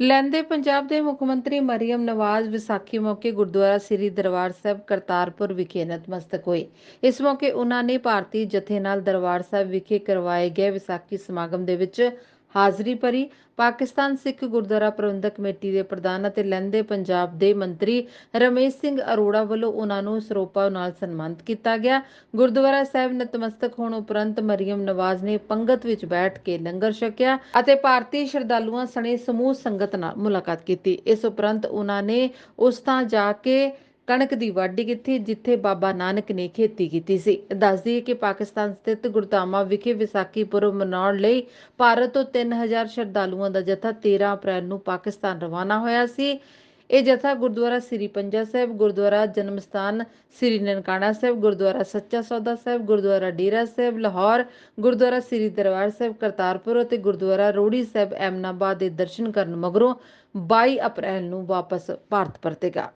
ਲੈਂਦੇ ਪੰਜਾਬ ਦੇ ਮੁੱਖ ਮੰਤਰੀ ਮਰੀਮ ਨਵਾਜ਼ ਵਿਸਾਖੀ ਮੌਕੇ ਗੁਰਦੁਆਰਾ ਸ੍ਰੀ ਦਰਬਾਰ ਸਾਹਿਬ ਕਰਤਾਰਪੁਰ ਵਿਖੇ ਨਤਮਸਤਕ ਹੋਏ। ਇਸ ਮੌਕੇ ਉਹਨਾਂ ਨੇ ਭਾਰਤੀ ਜਥੇ ਨਾਲ ਦਰਬਾਰ ਸਾਹਿਬ ਵਿਖੇ ਕਰਵਾਏ ਗਏ ਵਿਸਾਖੀ ਸਮਾਗਮ ਦੇ ਵਿੱਚ ਹਾਜ਼ਰੀ ਭਰੀ ਪਾਕਿਸਤਾਨ ਸਿੱਖ ਗੁਰਦੁਆਰਾ ਪ੍ਰਬੰਧਕ ਕਮੇਟੀ ਦੇ ਪ੍ਰਧਾਨ ਅਤੇ ਲਹਿੰਦੇ ਪੰਜਾਬ ਦੇ ਮੰਤਰੀ ਰਮੇਸ਼ ਸਿੰਘ ਅਰੋੜਾ ਵੱਲੋਂ ਉਹਨਾਂ ਨੂੰ ਸਰੋਪਾ ਨਾਲ ਸਨਮਾਨਿਤ ਕੀਤਾ ਗਿਆ। ਗੁਰਦੁਆਰਾ ਸਾਹਿਬ ਨਤਮਸਤਕ ਹੋਣ ਉਪਰੰਤ ਮਰੀਮ ਨਵਾਜ਼ ਨੇ ਪੰਗਤ ਵਿੱਚ ਬੈਠ ਕੇ ਲੰਗਰ ਛਕਿਆ ਅਤੇ ਭਾਰਤੀ ਸ਼ਰਧਾਲੂਆਂ ਸਣੇ ਸਮੂਹ ਸੰਗਤ ਨਾਲ ਮੁਲਾਕਾਤ ਕੀਤੀ। ਇਸ ਉਪਰੰਤ ਉਹਨਾਂ ਨੇ ਉਸ ਥਾਂ ਜਾ ਕੇ ਕਣਕ ਦੀ ਵਾਢੀ ਕੀਤੀ, ਜਿੱਥੇ ਬਾਬਾ ਨਾਨਕ ਨੇ ਖੇਤੀ ਕੀਤੀ ਸੀ। ਦੱਸਦੀ ਹੈ ਕਿ ਪਾਕਿਸਤਾਨ ਸਥਿਤ ਗੁਰਧਾਮਾ ਵਿਖੇ ਵਿਸਾਖੀ ਪੁਰਬ ਮਨਾਉਣ ਲਈ ਭਾਰਤ ਤੋਂ 3000 ਸ਼ਰਧਾਲੂਆਂ ਦਾ ਜਥਾ 13 ਅਪ੍ਰੈਲ ਨੂੰ ਪਾਕਿਸਤਾਨ ਰਵਾਨਾ ਹੋਇਆ ਸੀ। ਇਹ ਜਥਾ ਗੁਰਦੁਆਰਾ ਸ੍ਰੀ ਪੰਜਾ ਸਾਹਿਬ, ਗੁਰਦੁਆਰਾ ਜਨਮ ਸਥਾਨ ਸ੍ਰੀ ਨਨਕਾਣਾ ਸਾਹਿਬ, ਗੁਰਦੁਆਰਾ ਸੱਚਾ ਸੌਦਾ ਸਾਹਿਬ, ਗੁਰਦੁਆਰਾ ਡੇਰਾ ਸਾਹਿਬ, ਲਾਹੌਰ, ਗੁਰਦੁਆਰਾ ਸ੍ਰੀ ਦਰਬਾਰ ਸਾਹਿਬ, ਕਰਤਾਰਪੁਰ ਅਤੇ ਗੁਰਦੁਆਰਾ ਰੋੜੀ ਸਾਹਿਬ, ਐਮਨਾਬਾਦ ਦੇ ਦਰਸ਼ਨ ਕਰਨ ਮਗਰੋਂ 22 ਅਪ੍ਰੈਲ ਨੂੰ ਵਾਪਸ ਭਾਰਤ ਪਰਤੇਗਾ।